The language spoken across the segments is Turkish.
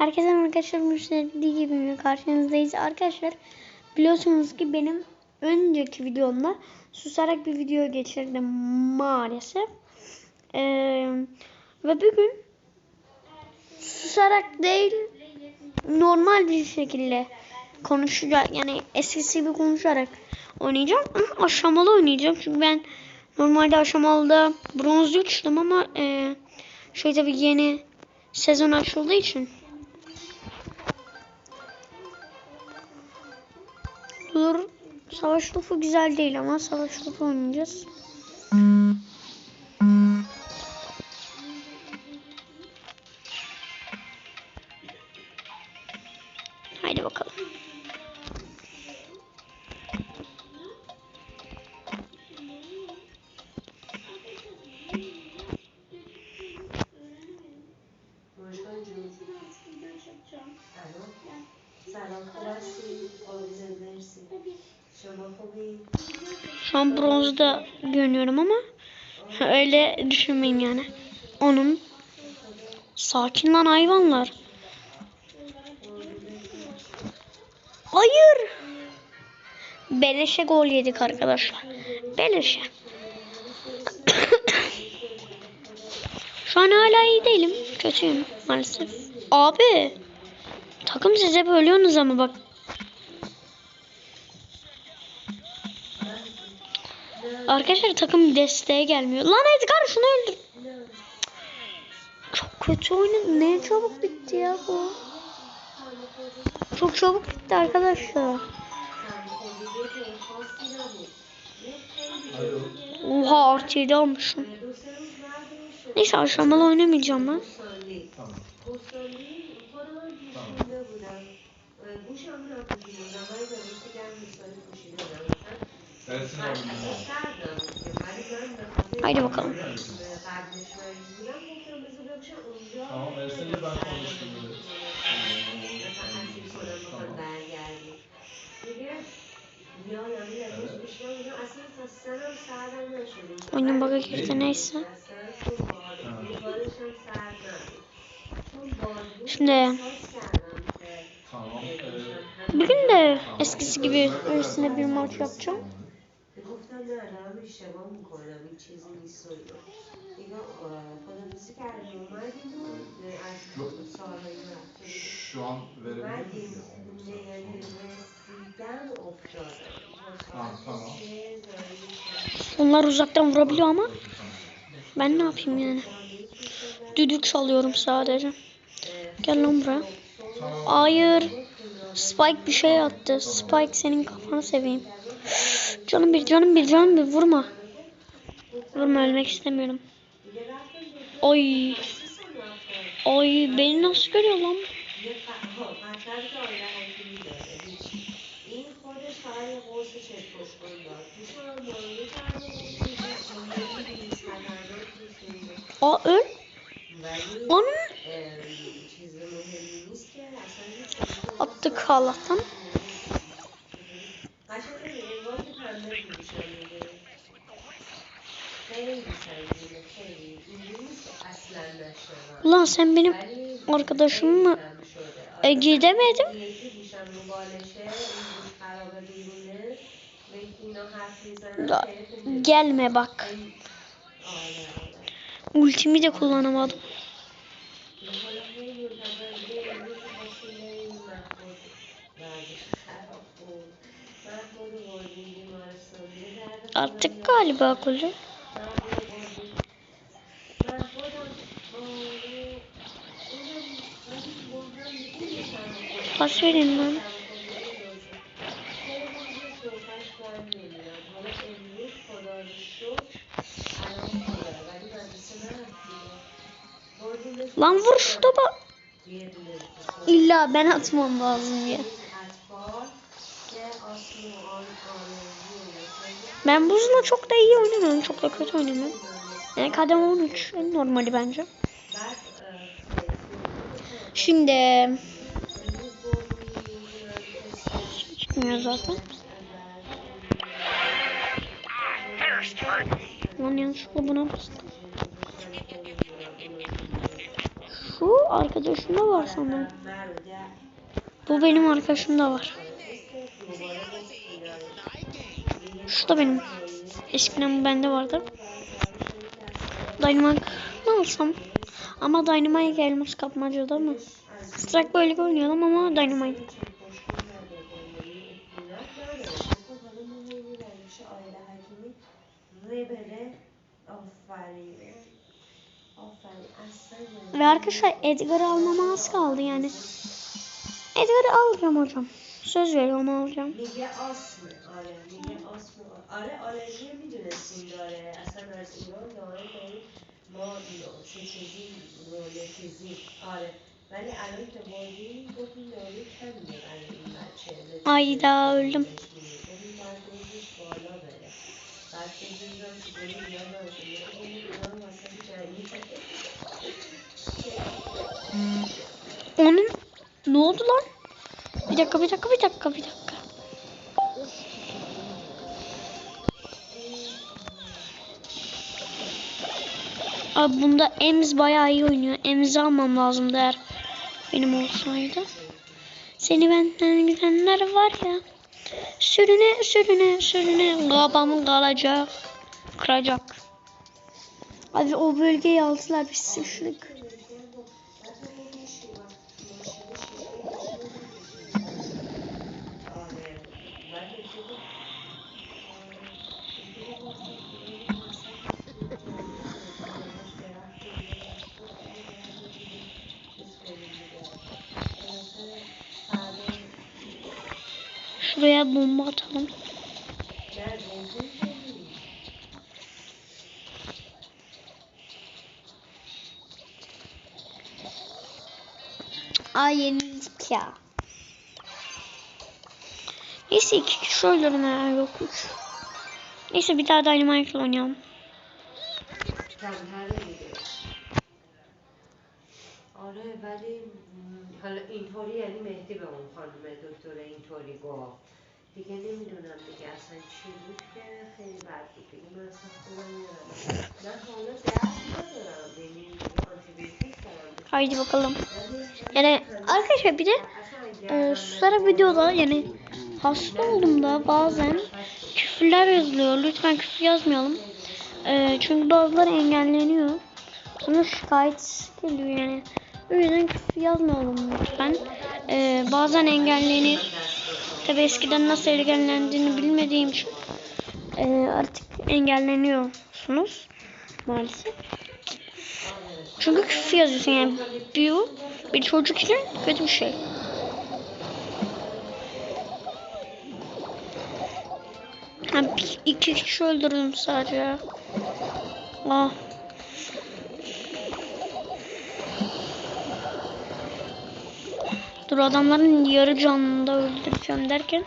Herkese arkadaşlar müşteri gibi karşınızdayız. Arkadaşlar biliyorsunuz ki benim önceki videomda susarak bir video geçirdim maalesef. Ee, ve bugün susarak değil normal bir şekilde konuşacak yani eskisi gibi konuşarak oynayacağım ama aşamalı oynayacağım çünkü ben normalde aşamalıda bronz 3'tüm ama e, şey tabii yeni sezon açıldığı için Savaş topu güzel değil ama savaş topu oynayacağız. An bronzda görünüyorum ama öyle düşünmeyin yani. Onun sakin lan hayvanlar. Hayır. Beleşe gol yedik arkadaşlar. Beleşe. Şu an hala iyi değilim. Kötüyüm maalesef. Abi. Takım siz hep ölüyorsunuz ama bak. Arkadaşlar takım desteğe gelmiyor. Lan Edgar şunu öldür. Çok kötü oynadı. Ne çabuk bitti ya bu. Çok çabuk bitti arkadaşlar. Oha artıyı da almışım. Neyse aşamalı oynamayacağım ben. Haydi bakalım. Tamam Ersin'le ben konuştum. Oyunun bug'a girdi neyse. Şimdi bugün de eskisi gibi öylesine bir maç yapacağım. Şu, an verebilir Tamam. Onlar uzaktan vurabiliyor ama ben ne yapayım yani? Düdük salıyorum sadece. Gel lan buraya. Hayır. Spike bir şey attı. Spike senin kafanı seveyim. Canım bir canım bir canım bir vurma. Vurma ölmek istemiyorum. Ay. Ay beni nasıl görüyor lan? Aa öl. Onun attık Allah'tan. Ulan sen benim arkadaşım mı? E, gidemedim. Gelme bak. Ultimi de kullanamadım. Attık galiba golü. Pas verin lan. Lan vur şu topa. İlla ben atmam lazım diye. Ben buzla çok da iyi oynamıyorum. Çok da kötü oynamıyorum. Yani kadem 13. En normali bence. Şimdi gitmiyor zaten. Lan yanlışlıkla buna bastım. Şu arkadaşımda var sanırım. Bu benim arkadaşımda var. Şu da benim. Eskiden bende vardı. Dynamite ne alsam? Ama Dynamite gelmiş kapmacada mı? Strike böyle oynuyordum ama Dynamite. Ve arkadaşlar Edgar'ı almama az kaldı yani. Edgar'ı alacağım hocam. Söz veriyorum alacağım. Lige öldüm. Onun ne oldu lan? Bir dakika bir dakika bir dakika bir dakika. Abi bunda Ems bayağı iyi oynuyor. Ems'i almam lazım der. Benim olsaydı. Seni benden gülenler var ya. Sürüne sürüne sürüne kabamı kalacak. Kıracak. Abi o bölgeyi aldılar biz sıçtık. Şuraya bomba atalım. Ay yenildik ya. Neyse iki kişi öldürme ya yokmuş. Neyse bir daha Dynamite oynayalım. Ben nereye gidiyorum? Oraya vereyim. حالا اینطوری یعنی مهدی به اون خانم دکتر اینطوری گفت دیگه نمیدونم دیگه اصلا چی بود که خیلی بد بود دیگه من اصلا خودم یادم من حالا درد ندارم یعنی آنتیبیوتیک دارم Haydi bakalım. Yani arkadaşlar bir de اصلا e, sonra videoda yani hasta olduğumda bazen küfürler yazılıyor. Lütfen küfür yazmayalım. E, çünkü bazıları engelleniyor. Sonra şikayet geliyor yani. O yüzden küfür yazmayalım lütfen. E, bazen engellenir. Tabi eskiden nasıl engellendiğini bilmediğim için e, artık engelleniyorsunuz maalesef. Çünkü küfür yazıyorsun yani bu bir çocuk için kötü bir şey. Ha, iki kişi öldürdüm sadece. Ah. Dur adamların yarı canını da öldüreceğim derken.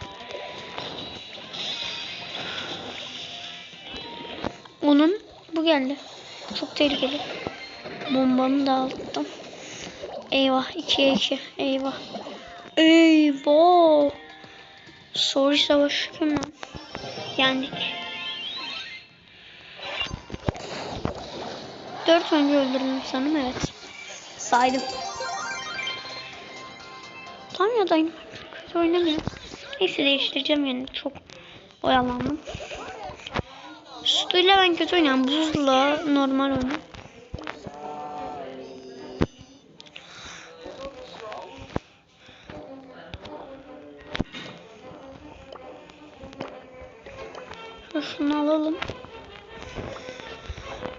Onun bu geldi. Çok tehlikeli. Bombanı da aldım. Eyvah 2'ye 2. Eyvah. Eyvah. Soru savaşı kim lan? Yendik. Dört önce öldürdüm sanırım evet. Saydım. Tamam ya dayım. Kötü oynamıyor. Neyse değiştireceğim yani çok oyalandım. Suyla ben kötü oynuyorum. Buzla normal oynuyorum. Şunu alalım.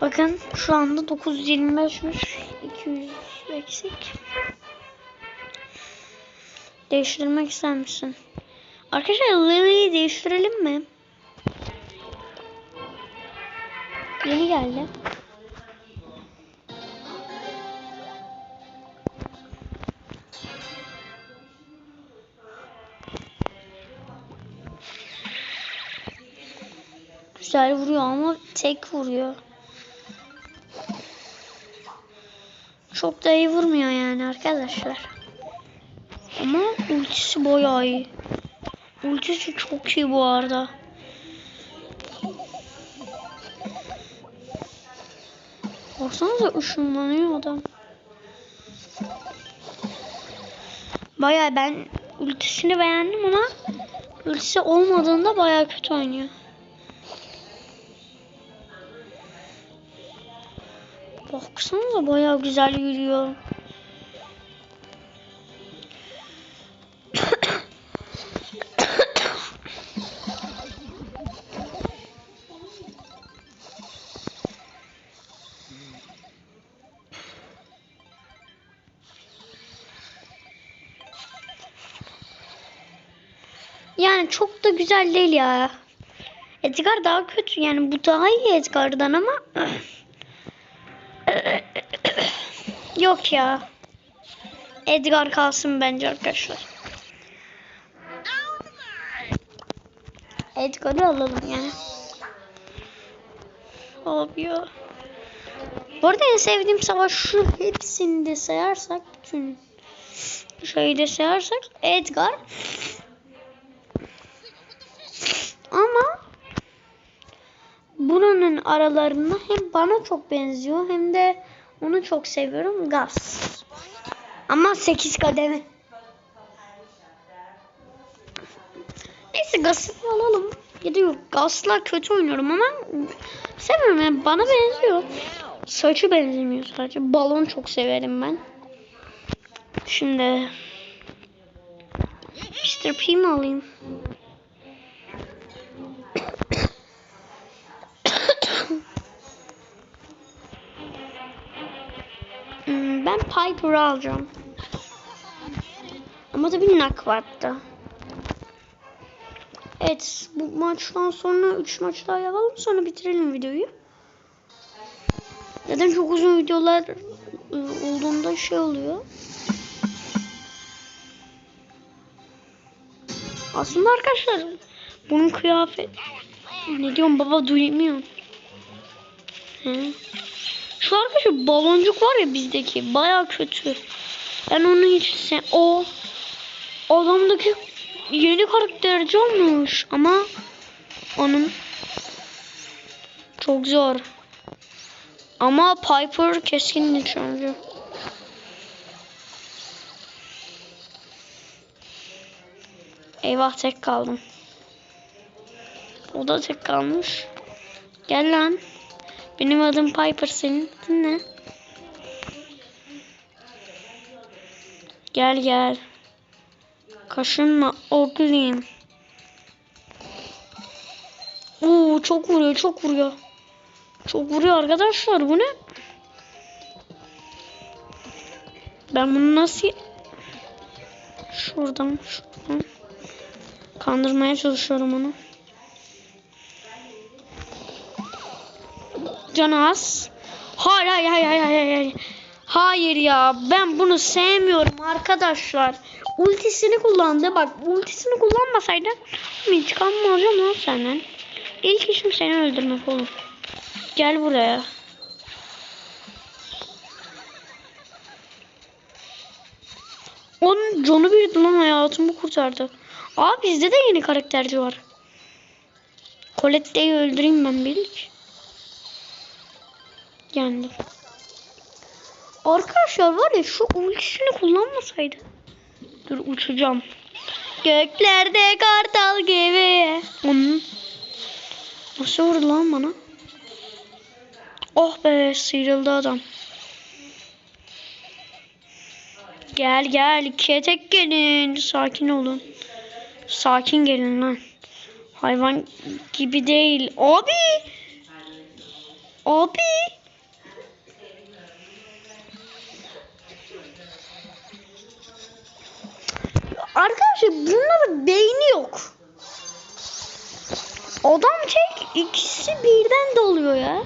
Bakın şu anda 925'miş. 200 eksik. Değiştirmek ister misin? Arkadaşlar Lily'yi değiştirelim mi? Yeni geldi. Güzel vuruyor ama tek vuruyor. Çok da iyi vurmuyor yani arkadaşlar. Ama ultisi bayağı iyi. Ultisi çok iyi bu arada. Baksanıza ışınlanıyor adam. Baya ben ultisini beğendim ama ultisi olmadığında baya kötü oynuyor. Baksanıza baya güzel yürüyor. Yani çok da güzel değil ya. Edgar daha kötü yani bu daha iyi Edgar'dan ama yok ya. Edgar kalsın bence arkadaşlar. Edgar'ı alalım yani. Ya. Bu arada en sevdiğim savaş şu hepsini de sayarsak bütün şeyi de sayarsak Edgar ama buranın aralarında hem bana çok benziyor hem de onu çok seviyorum. Gaz. Ama 8 kademe. Neyse Gaz'ı alalım. Ya da yok Gaz'la kötü oynuyorum ama seviyorum yani bana benziyor. Saçı benzemiyor sadece. Balon çok severim ben. Şimdi Mr. P mi alayım? Ben Piper'ı alacağım. Ama tabii nak vardı. Evet bu maçtan sonra 3 maç daha yapalım sonra bitirelim videoyu. Zaten çok uzun videolar ıı, olduğunda şey oluyor. Aslında arkadaşlar bunun kıyafet ne diyorum baba duymuyor. He. Şu arkadaşlar baloncuk var ya bizdeki baya kötü. Ben onu hiç sen o adamdaki yeni karakterci olmuş ama onun çok zor. Ama Piper keskin nişancı. Eyvah tek kaldım. O da tek kalmış. Gel lan. Benim adım Piper senin adın ne? Gel gel. Kaşınma oğlum. Oo çok vuruyor çok vuruyor. Çok vuruyor arkadaşlar bu ne? Ben bunu nasıl şuradan şuradan kandırmaya çalışıyorum onu. Canı az. Hayır hayır hayır hayır hayır. hayır. Hayır ya ben bunu sevmiyorum arkadaşlar. Ultisini kullandı. Bak ultisini kullanmasaydı intikamımı alacağım lan senden. İlk işim seni öldürmek oğlum. Gel buraya. Onun John'u büyüdü lan hayatımı kurtardı. Aa bizde de yeni karakterci var. Colette'yi öldüreyim ben bir. Geldi. Arkadaşlar var ya şu ultisini kullanmasaydı. Dur uçacağım. Göklerde kartal gibi. Onun nasıl vurdu lan bana? Oh be sıyrıldı adam. Gel gel ikiye tek gelin. Sakin olun. Sakin gelin lan. Hayvan gibi değil. Abi. Abi. Arkadaşlar bunların beyni yok. Adam tek ikisi birden doluyor ya.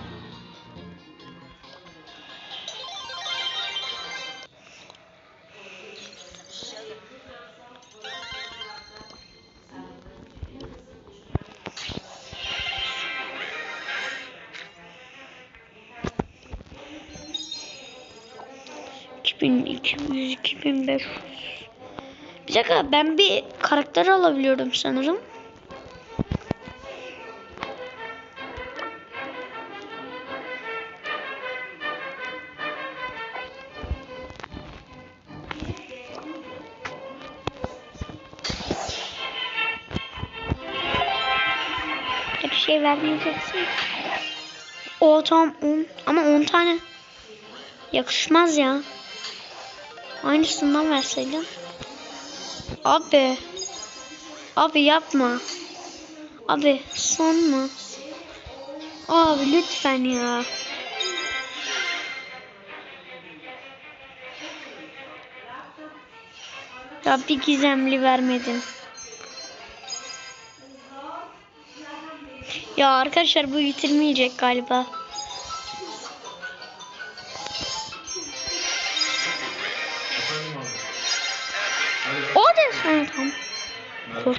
Bin iki yüz, iki bin beş yüz. Bir dakika ben bir karakter alabiliyorum sanırım. Bir şey vermeyeceksin. O tam 10 ama 10 tane yakışmaz ya. Aynısından verseydin. Abi. Abi yapma. Abi son mu? Abi lütfen ya. Ya bir gizemli vermedin. Ya arkadaşlar bu bitirmeyecek galiba.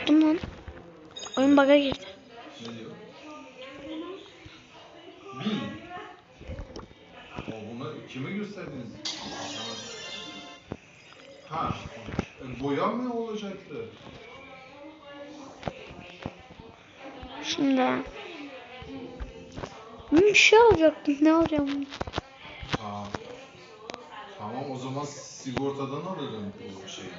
Korktum lan. Oyun bug'a girdi. Ne bunu kime gösterdiniz? Ha. e, Boya mı olacaktı? Şimdi. Bir şey alacaktım. Ne alacağım? Ha. Tamam o zaman sigortadan alırım bu şeyi.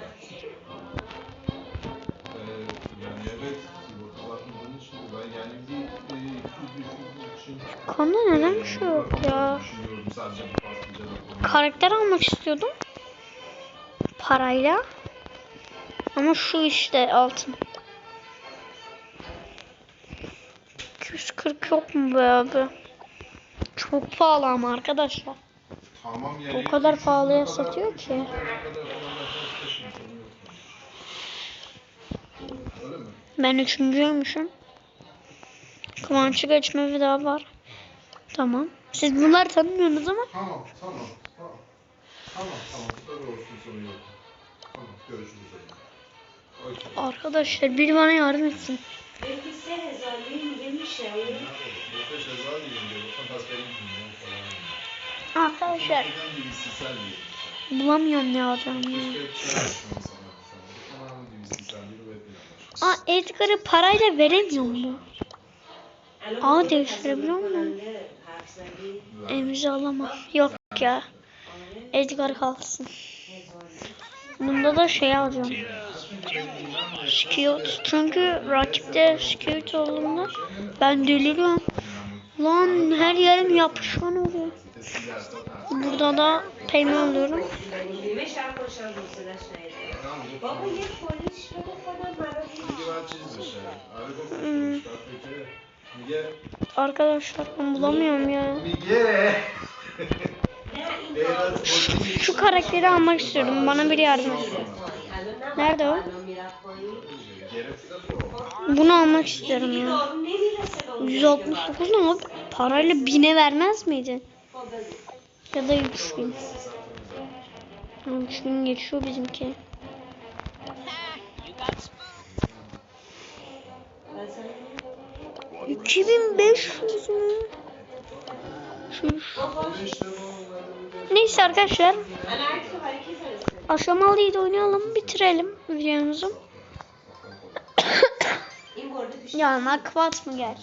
Ben yani bir neden şu ya? Karakter almak istiyordum. Parayla. Ama şu işte altın. 240 yok mu be abi? Çok pahalı ama arkadaşlar. Tamam. O kadar pahalıya satıyor ki. üçüncü kadar Kıvanç'ı geçme daha var. Tamam. Siz bunları tanımıyorsunuz ama Tamam, tamam, tamam. Tamam, tamam. Olsun sorun yok. Tamam, görüşürüz. Okey. arkadaşlar biri bana yardım etsin. Belki se hezarlayayım demiş ya. Arkadaşlar bulamıyorum ne alacağım ya. Aa Edgar'ı parayla veremiyor mu? Aa, değiştirebiliyor muyum? Alamam. Yok ya. Edgar kalsın. Bunda da şey alacağım. Scout. Çünkü rakipte Scout olduğunda ben deliriyorum. Lan her yerim yapışkan oluyor. Burada da payme alıyorum. Arkadaşlar ben bulamıyorum ya. şu, karakteri almak istiyorum. Bana bir yardım etsin. Nerede o? Bunu almak istiyorum ya. 169 ne abi? Parayla bine vermez miydi? Ya da 3000. 3000 geçiyor bizimki. 2500 mü? Neyse arkadaşlar. Aşamalıydı oynayalım. Bitirelim videomuzu. ya nakvat mı gel?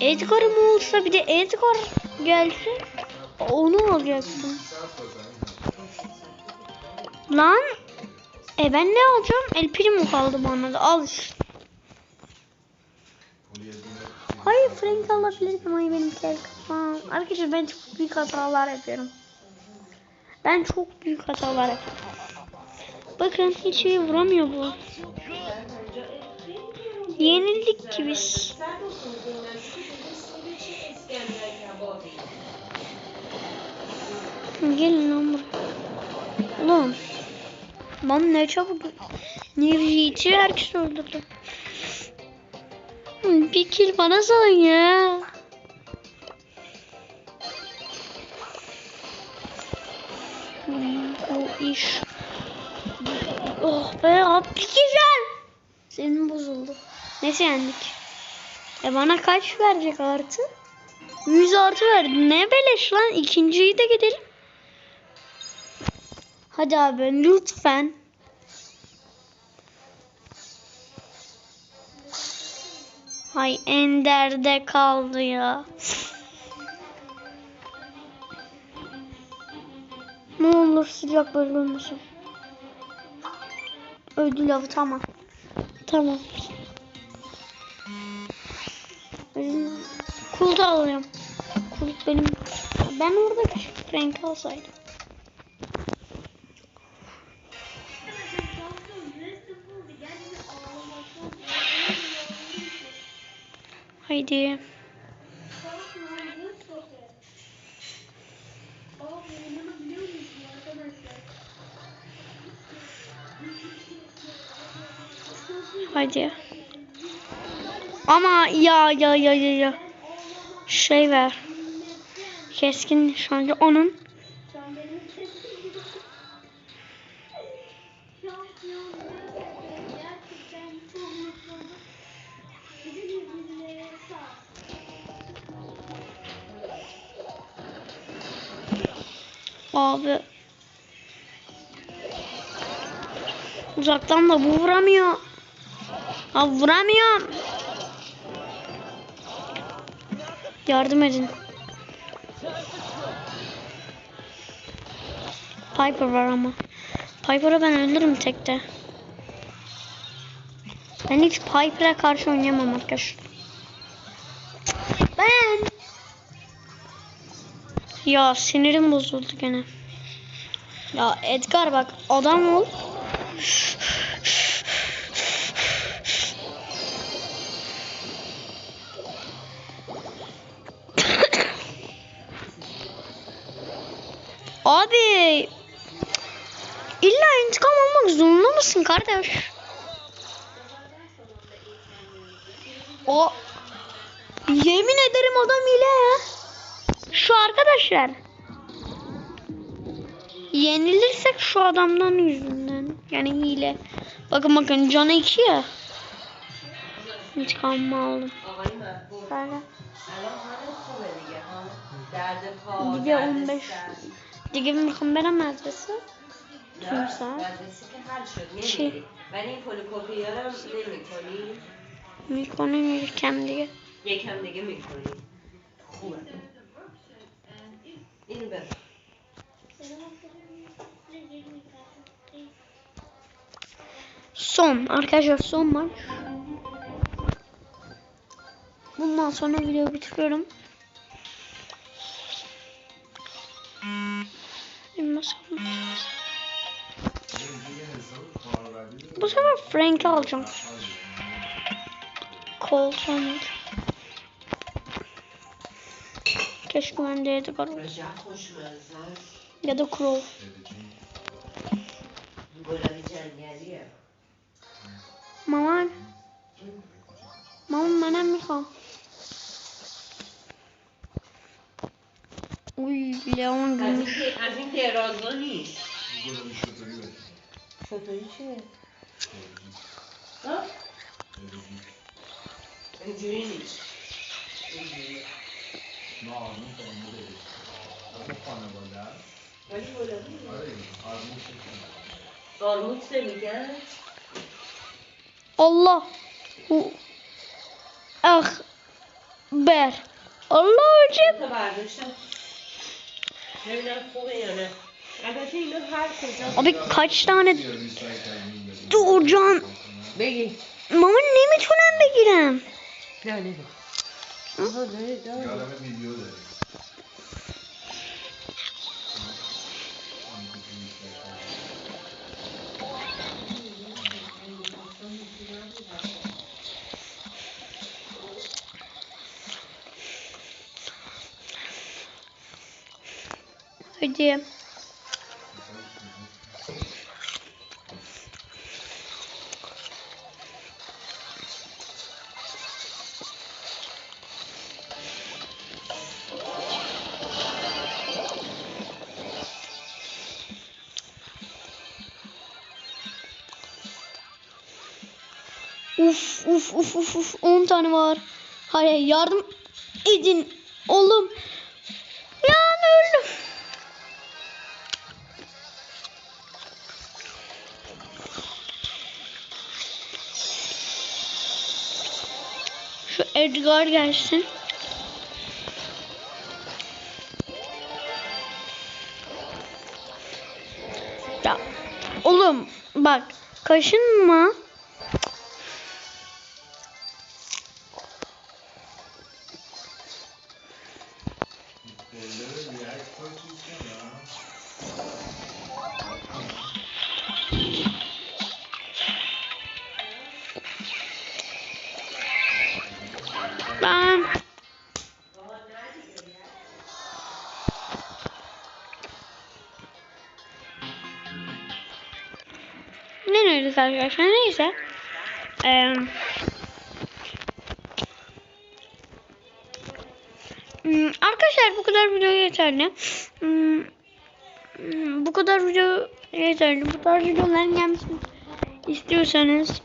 Edgar mı olsa bir de Edgar gelse onu alacaksın. Lan e ben ne alacağım? El Primo kaldı bana da. Al. Hayır Frank alabilirim. Hayır benimkiler kafam. Arkadaşlar ben çok büyük hatalar yapıyorum. Ben çok büyük hatalar yapıyorum. Bakın hiç şey vuramıyor bu. Yenildik ki biz. Gelin oğlum. Oğlum. Lan ne çabuk. Nirhiç'i herkes öldürdü. Bir kill bana salın ya. O iş. Oh be abi güzel. Senin bozuldu. Neyse yendik. E bana kaç verecek artı? 100 artı verdi. Ne beleş lan. İkinciyi de gidelim. Hadi abi lütfen. Hay Ender'de kaldı ya. ne olur silah böyle olmasın. Ödül avı tamam. Tamam. Benim, alıyorum. Kul benim. Ben orada küçük renk alsaydım. Haydi. Hadi. Ama ya ya ya ya ya. Şey ver. Keskin nişancı onun. Uzaktan da bu vuramıyor. Abi vuramıyorum. Yardım edin. Piper var ama. Piper'ı ben öldürürüm tekte. Ben hiç Piper'a karşı oynayamam arkadaşlar. Ben. Ya sinirim bozuldu gene. Ya Edgar bak adam ol. Abi illa intikam almak zorunda mısın kardeş? O yemin ederim adam hile ya. Şu arkadaşlar. Yenilirsek şu adamdan yüzünden. یعنی هیله و که ما کنجانه کیه میتکام مال بله دیگه اون بش دیگه می‌خوام برم مدرسه چی می‌کنی می‌کنی یکم دیگه یکم دیگه می‌کنی خوبه این بر Son. Arkadaşlar son maç. Bundan sonra video bitiriyorum. Bu sefer Frank'i alacağım. Colton. Keşke önde Edgar olsun. Ya da Crow. Böyle bir geldi ya. یا اون از این که ارازا نیست شطوری چیه؟ اینجوری نیست نه آرمون فرموده از خانواده هست ولی گلابی آره آرمون شکل آرمون چه میگن؟ اخ بر الله جب آبی کاچ دانه جان بگی. مامان نمی‌تونم بگیرم. نه نه Hadi. Uf uf uf uf uf 10 tane var. Hayır yardım edin oğlum. Edgar gelsin. Ya oğlum bak kaşınma. Arkadaşlar. Neyse. Ee, arkadaşlar bu kadar video yeterli. Hmm, hmm, bu kadar video yeterli. Bu tarz videoların gelmesini istiyorsanız